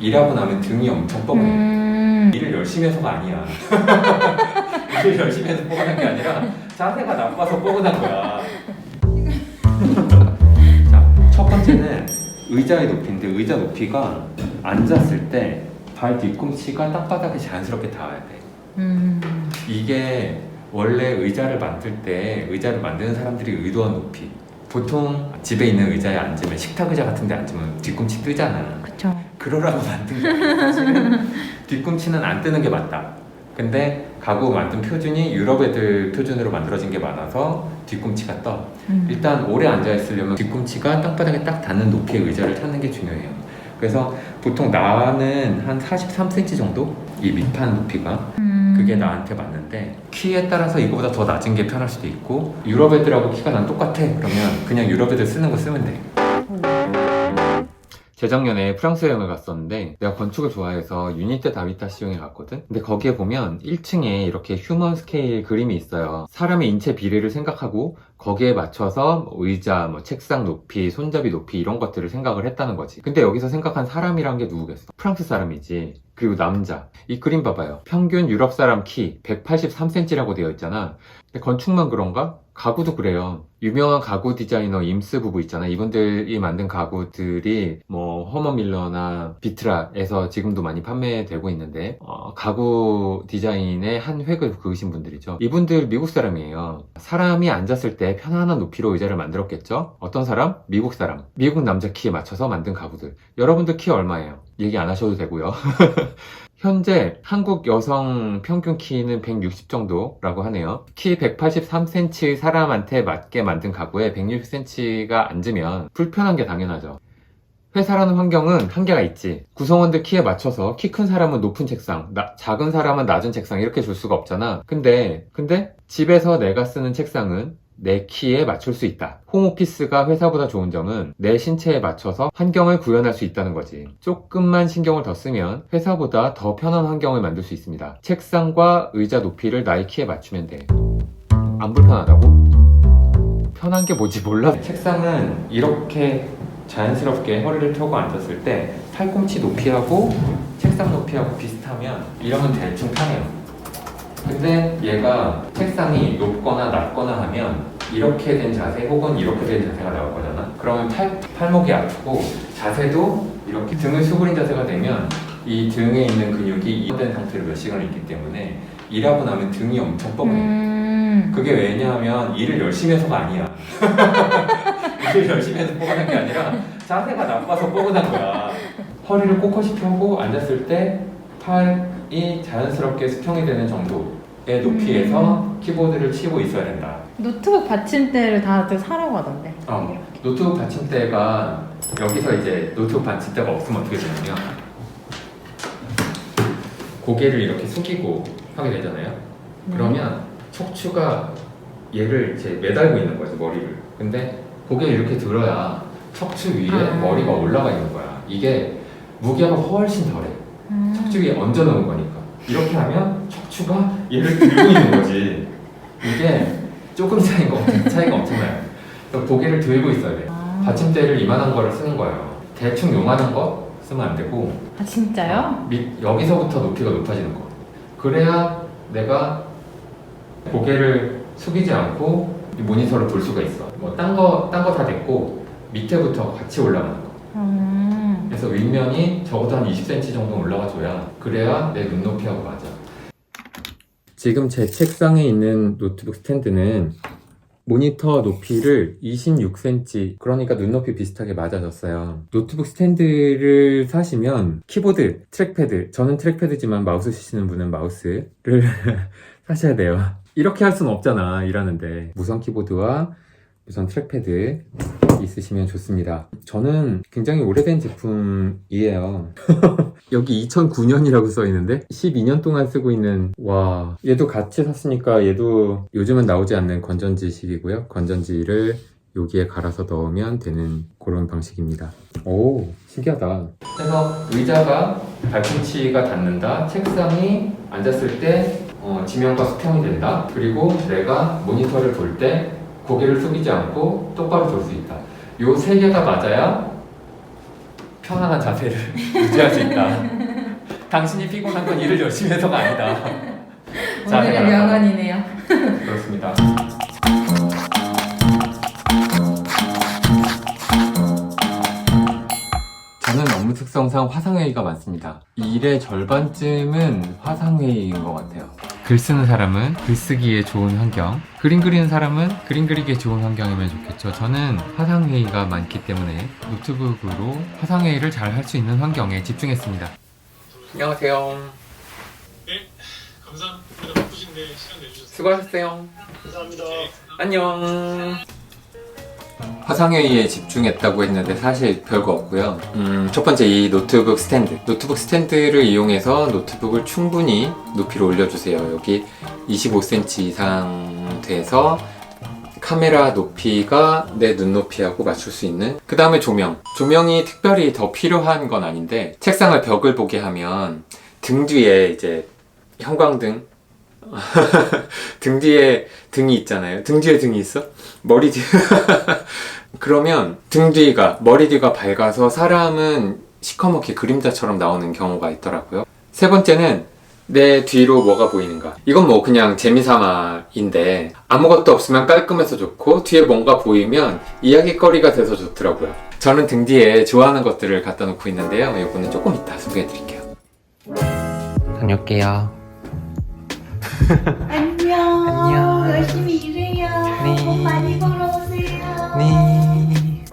일하고 나면 등이 엄청 뻐근해. 음. 일을 열심히 해서가 아니야. 일을 열심히 해서 뻐근한 게 아니라 자세가 나빠서 뻐근한 거야. 자, 첫 번째는 의자의 높이인데 의자 높이가 앉았을 때 발 뒤꿈치가 땅바닥에 자연스럽게 닿아야 돼. 음. 이게 원래 의자를 만들 때 의자를 만드는 사람들이 의도한 높이. 보통 집에 있는 의자에 앉으면 식탁 의자 같은 데 앉으면 뒤꿈치 뜨잖아. 그쵸. 그러라고 만든 게 사실은 뒤꿈치는 안 뜨는 게 맞다. 근데 가구 만든 표준이 유럽 애들 표준으로 만들어진 게 많아서 뒤꿈치가 떠. 음. 일단 오래 앉아 있으려면 뒤꿈치가 땅바닥에 딱 닿는 높이의 의자를 찾는 게 중요해요. 그래서 보통 나는 한 43cm 정도 이 밑판 높이가 음. 그게 나한테 맞는데 키에 따라서 이거보다 더 낮은 게 편할 수도 있고 유럽 애들하고 키가 난 똑같아 그러면 그냥 유럽 애들 쓰는 거 쓰면 돼. 재작년에 프랑스 여행을 갔었는데 내가 건축을 좋아해서 유니테 다비타 시용에 갔거든? 근데 거기에 보면 1층에 이렇게 휴먼 스케일 그림이 있어요. 사람의 인체 비례를 생각하고 거기에 맞춰서 뭐 의자, 뭐 책상 높이, 손잡이 높이 이런 것들을 생각을 했다는 거지. 근데 여기서 생각한 사람이란 게 누구겠어? 프랑스 사람이지. 그리고 남자. 이 그림 봐봐요. 평균 유럽 사람 키 183cm라고 되어 있잖아. 근데 건축만 그런가? 가구도 그래요. 유명한 가구 디자이너 임스 부부 있잖아. 이분들이 만든 가구들이 뭐 허머 밀러나 비트라에서 지금도 많이 판매되고 있는데 어, 가구 디자인의 한 획을 그으신 분들이죠. 이분들 미국 사람이에요. 사람이 앉았을 때 편안한 높이로 의자를 만들었겠죠. 어떤 사람? 미국 사람. 미국 남자 키에 맞춰서 만든 가구들. 여러분들 키 얼마예요? 얘기 안 하셔도 되고요. 현재 한국 여성 평균 키는 160 정도라고 하네요. 키 183cm 사람한테 맞게 만든 가구에 160cm가 앉으면 불편한 게 당연하죠. 회사라는 환경은 한계가 있지. 구성원들 키에 맞춰서 키 큰 사람은 높은 책상, 나- 작은 사람은 낮은 책상 이렇게 줄 수가 없잖아. 근데, 근데 집에서 내가 쓰는 책상은 내 키에 맞출 수 있다. 홈오피스가 회사보다 좋은 점은 내 신체에 맞춰서 환경을 구현할 수 있다는 거지. 조금만 신경을 더 쓰면 회사보다 더 편한 환경을 만들 수 있습니다. 책상과 의자 높이를 나의 키에 맞추면 돼. 안 불편하다고? 편한 게 뭔지 몰라. 책상은 이렇게 자연스럽게 허리를 펴고 앉았을 때 팔꿈치 높이하고 책상 높이하고 비슷하면 이러면 대충 편해요. 근데 얘가 책상이 높거나 낮거나 하면 이렇게 된 자세 혹은 이렇게 된 자세가 나올 거잖아. 그러면 팔, 팔목이 아프고 자세도 이렇게 등을 수그린 자세가 되면 이 등에 있는 근육이 이완된 상태로 몇 시간을 있기 때문에 일하고 나면 등이 엄청 뻐근해. 음. 그게 왜냐하면 일을 열심히 해서가 아니야. 일을 열심히 해서 뻐근한 게 아니라 자세가 나빠서 뻐근한 거야. 허리를 꼿꼿이 펴고 앉았을 때 팔 이 자연스럽게 수평이 되는 정도의 높이에서 키보드를 치고 있어야 된다. 노트북 받침대를 다들 사라고 하던데. 어, 노트북 받침대가 여기서 이제 노트북 받침대가 없으면 어떻게 되냐면 고개를 이렇게 숙이고 하게 되잖아요. 네. 그러면 척추가 얘를 이제 매달고 있는 거지 머리를. 근데 고개를 이렇게 들어야 척추 위에 아. 머리가 올라가 있는 거야. 이게 무게가 훨씬 덜해. 음. 척추 위에 얹어 놓은 거니까. 이렇게 하면 척추가 얘를 들고 있는 거지. 이게 조금 차이가, 엄청- 차이가 엄청나요. 그래서 고개를 들고 있어야 돼. 아. 받침대를 이만한 거를 쓰는 거예요. 대충 요만한 거 쓰면 안 되고 아 진짜요? 밑, 여기서부터 높이가 높아지는 거. 그래야 내가 고개를 숙이지 않고 이 모니터를 볼 수가 있어. 뭐 딴 거 딴 거 다 됐고 밑에부터 같이 올라가는. 음. 그래서 윗면이 적어도 한 20cm 정도 올라가줘야 그래야 내 눈높이하고 맞아. 지금 제 책상에 있는 노트북 스탠드는 모니터 높이를 26cm, 그러니까 눈높이 비슷하게 맞아졌어요. 노트북 스탠드를 사시면 키보드, 트랙패드, 저는 트랙패드지만 마우스 쓰시는 분은 마우스를 사셔야 돼요. 이렇게 할 수는 없잖아, 일하는데. 무선 키보드와 무선 트랙패드 있으시면 좋습니다. 저는 굉장히 오래된 제품이에요. 여기 2009년이라고 써 있는데 12년 동안 쓰고 있는 와 얘도 같이 샀으니까 얘도 요즘은 나오지 않는 건전지식이고요. 건전지를 여기에 갈아서 넣으면 되는 그런 방식입니다. 오 신기하다. 그래서 의자가 발꿈치가 닿는다. 책상이 앉았을 때 어, 지면과 수평이 된다. 그리고 내가 모니터를 볼때 고개를 숙이지 않고 똑바로 볼수 있다. 요 세 개가 맞아야 편안한 자세를 유지할 수 있다. 당신이 피곤한 건 일을 열심히 해서가 아니다. 자, 오늘의. 명언이네요. 그렇습니다. 저는 업무 특성상 화상회의가 많습니다. 일의 절반쯤은 화상회의인 것 같아요. 글 쓰는 사람은 글쓰기에 좋은 환경, 그림 그리는 사람은 그림 그리기에 좋은 환경이면 좋겠죠. 저는 화상회의가 많기 때문에 노트북으로 화상회의를 잘 할 수 있는 환경에 집중했습니다. 안녕하세요. 감사합니다. 바쁘신데 시간 내주셔서 수고하셨어요. 감사합니다. 안녕. 화상회의에 집중했다고 했는데 사실 별거 없고요. 음, 첫 번째 이 노트북 스탠드. 노트북 스탠드를 이용해서 노트북을 충분히 높이로 올려주세요. 여기 25cm 이상 돼서 카메라 높이가 내 눈높이하고 맞출 수 있는 그 다음에 조명 조명이 특별히 더 필요한 건 아닌데 책상을 벽을 보게 하면 등 뒤에 이제 형광등 등 뒤에 등이 있잖아요 등 뒤에 등이 있어? 머리 뒤 그러면 등 뒤가 머리 뒤가 밝아서 사람은 시커멓게 그림자처럼 나오는 경우가 있더라고요 세 번째는 내 뒤로 뭐가 보이는가. 이건 뭐 그냥 재미삼아인데 아무것도 없으면 깔끔해서 좋고 뒤에 뭔가 보이면 이야기거리가 돼서 좋더라고요. 저는 등 뒤에 좋아하는 것들을 갖다 놓고 있는데요. 이거는 조금 이따 소개해 드릴게요. 다녀올게요. 안녕. 안녕. 열심히 일해요. 네. 돈 많이 벌어오세요. 네.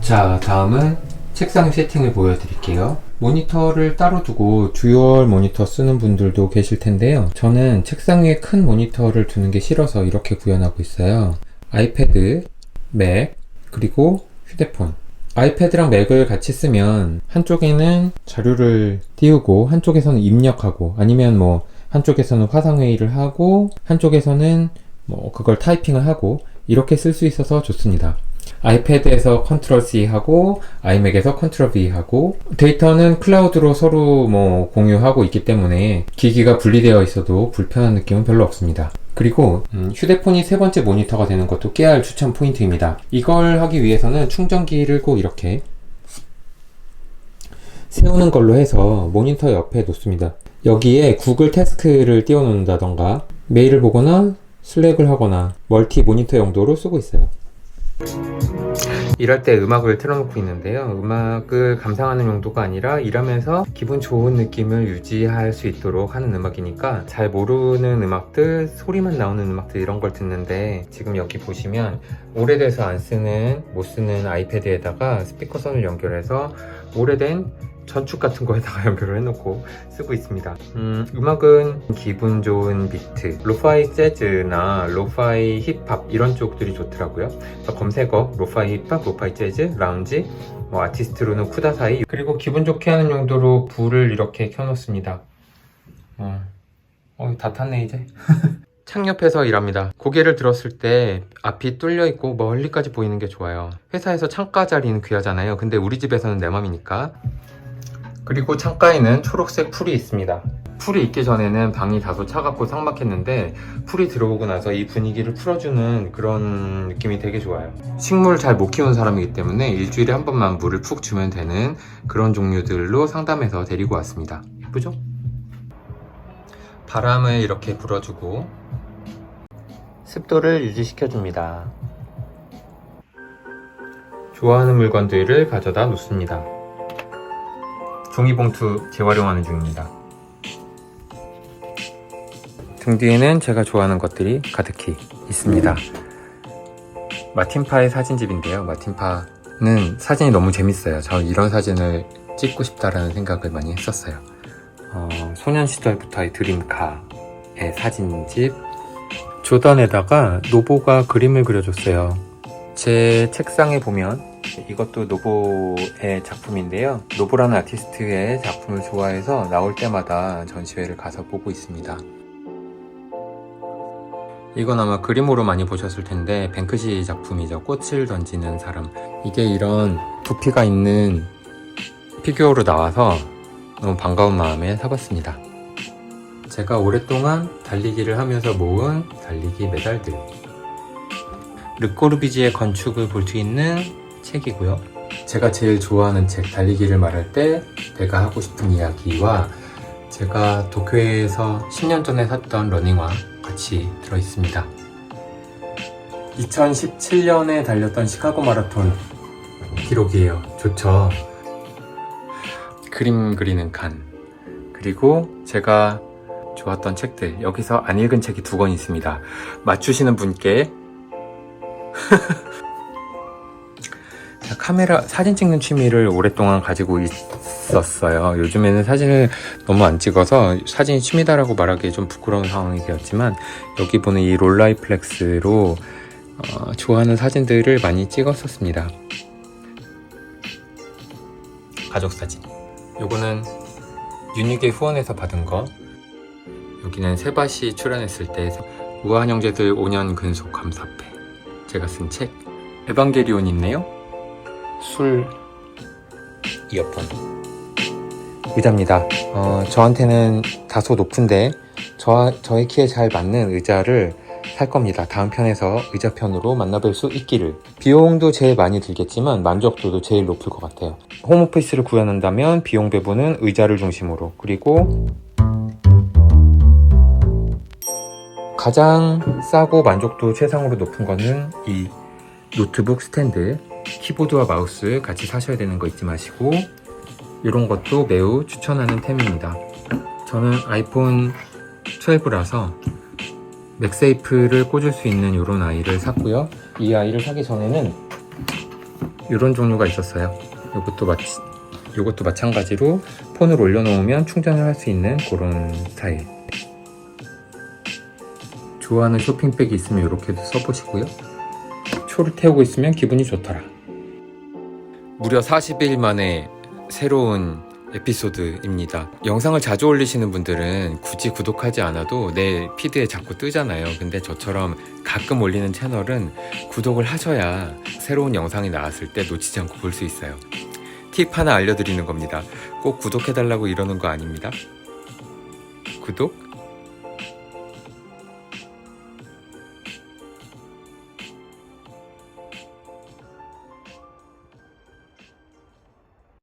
자, 다음은 책상 세팅을 보여드릴게요. 모니터를 따로 두고 듀얼 모니터 쓰는 분들도 계실 텐데요. 저는 책상 위에 큰 모니터를 두는 게 싫어서 이렇게 구현하고 있어요. 아이패드, 맥, 그리고 휴대폰. 아이패드랑 맥을 같이 쓰면 한쪽에는 자료를 띄우고 한쪽에서는 입력하고 아니면 뭐 한쪽에서는 화상회의를 하고 한쪽에서는 뭐 그걸 타이핑을 하고 이렇게 쓸 수 있어서 좋습니다. 아이패드에서 컨트롤 C 하고 아이맥에서 컨트롤 V 하고 데이터는 클라우드로 서로 뭐 공유하고 있기 때문에 기기가 분리되어 있어도 불편한 느낌은 별로 없습니다. 그리고 음, 휴대폰이 세 번째 모니터가 되는 것도 깨알 추천 포인트입니다. 이걸 하기 위해서는 충전기를 꼭 이렇게 세우는 걸로 해서 모니터 옆에 놓습니다. 여기에 구글 태스크를 띄워 놓는다던가 메일을 보거나 슬랙을 하거나 멀티 모니터 용도로 쓰고 있어요. 일할 때 음악을 틀어놓고 있는데요. 음악을 감상하는 용도가 아니라 일하면서 기분 좋은 느낌을 유지할 수 있도록 하는 음악이니까 잘 모르는 음악들, 소리만 나오는 음악들 이런 걸 듣는데 지금 여기 보시면 오래돼서 안 쓰는, 못 쓰는 아이패드에다가 스피커선을 연결해서 오래된 전축 같은 거에다가 연결을 해놓고 쓰고 있습니다. 음, 음악은 기분 좋은 비트, 로파이 재즈나 로파이 힙합 이런 쪽들이 좋더라고요. 검색어, 로파이 힙합, 로파이 재즈, 라운지, 뭐 아티스트로는 쿠다사이 그리고 기분 좋게 하는 용도로 불을 이렇게 켜놓습니다. 어, 어, 다 탔네 이제. 창 옆에서 일합니다. 고개를 들었을 때 앞이 뚫려 있고 멀리까지 보이는 게 좋아요. 회사에서 창가 자리는 귀하잖아요. 근데 우리 집에서는 내 맘이니까. 그리고 창가에는 초록색 풀이 있습니다. 풀이 있기 전에는 방이 다소 차갑고 삭막했는데 풀이 들어오고 나서 이 분위기를 풀어주는 그런 느낌이 되게 좋아요. 식물 잘못 키우는 사람이기 때문에 일주일에 한 번만 물을 푹 주면 되는 그런 종류들로 상담해서 데리고 왔습니다. 예쁘죠? 바람을 이렇게 불어주고 습도를 유지시켜줍니다. 좋아하는 물건들을 가져다 놓습니다. 종이봉투 재활용하는 중입니다. 등 뒤에는 제가 좋아하는 것들이 가득히 있습니다. 마틴파의 사진집인데요. 마틴파는 사진이 너무 재밌어요. 저 이런 사진을 찍고 싶다라는 생각을 많이 했었어요. 어, 소년 시절부터의 드림카의 사진집. 조단에다가 노보가 그림을 그려줬어요. 제 책상에 보면 이것도 노보의 작품인데요. 노보라는 아티스트의 작품을 좋아해서 나올 때마다 전시회를 가서 보고 있습니다. 이건 아마 그림으로 많이 보셨을 텐데 뱅크시 작품이죠. 꽃을 던지는 사람. 이게 이런 부피가 있는 피규어로 나와서 너무 반가운 마음에 사봤습니다. 제가 오랫동안 달리기를 하면서 모은 달리기 메달들. 르꼬르비지의 건축을 볼 수 있는 책이고요. 제가 제일 좋아하는 책, 달리기를 말할 때 내가 하고 싶은 이야기와 제가 도쿄에서 10년 전에 샀던 러닝화 같이 들어 있습니다. 2017년에 달렸던 시카고 마라톤 기록이에요. 좋죠. 그림 그리는 칸. 그리고 제가 좋았던 책들. 여기서 안 읽은 책이 두 권 있습니다. 맞추시는 분께 자, 카메라 사진 찍는 취미를 오랫동안 가지고 있었어요. 요즘에는 사진을 너무 안 찍어서 사진이 취미다라고 말하기 좀 부끄러운 상황이 되었지만 여기 보는 이 롤라이플렉스로 어, 좋아하는 사진들을 많이 찍었었습니다. 가족 사진. 요거는 유니게 후원에서 받은 거. 여기는 세바시 출연했을 때 우아한 형제들 5년 근속 감사패. 제가 쓴 책. 에반게리온 있네요. 술 이어폰 의자입니다. 어, 저한테는 다소 높은데 저, 저의 키에 잘 맞는 의자를 살 겁니다. 다음 편에서 의자 편으로 만나뵐 수 있기를. 비용도 제일 많이 들겠지만 만족도도 제일 높을 것 같아요. 홈오피스를 구현한다면 비용 배분은 의자를 중심으로 그리고 가장 싸고 만족도 최상으로 높은 거는 이 노트북 스탠드 키보드와 마우스 같이 사셔야 되는 거 잊지 마시고 이런 것도 매우 추천하는 템입니다. 저는 아이폰 12라서 맥세이프를 꽂을 수 있는 이런 아이를 샀고요. 이 아이를 사기 전에는 이런 종류가 있었어요. 이것도 마치 이것도 마찬가지로 폰을 올려놓으면 충전을 할 수 있는 그런 스타일. 좋아하는 쇼핑백이 있으면 이렇게도 써보시고요. 초를 태우고 있으면 기분이 좋더라. 무려 40일 만에 새로운 에피소드입니다. 영상을 자주 올리시는 분들은 굳이 구독하지 않아도 내 피드에 자꾸 뜨잖아요. 근데 저처럼 가끔 올리는 채널은 구독을 하셔야 새로운 영상이 나왔을 때 놓치지 않고 볼 수 있어요. 팁 하나 알려드리는 겁니다. 꼭 구독해달라고 이러는 거 아닙니다. 구독,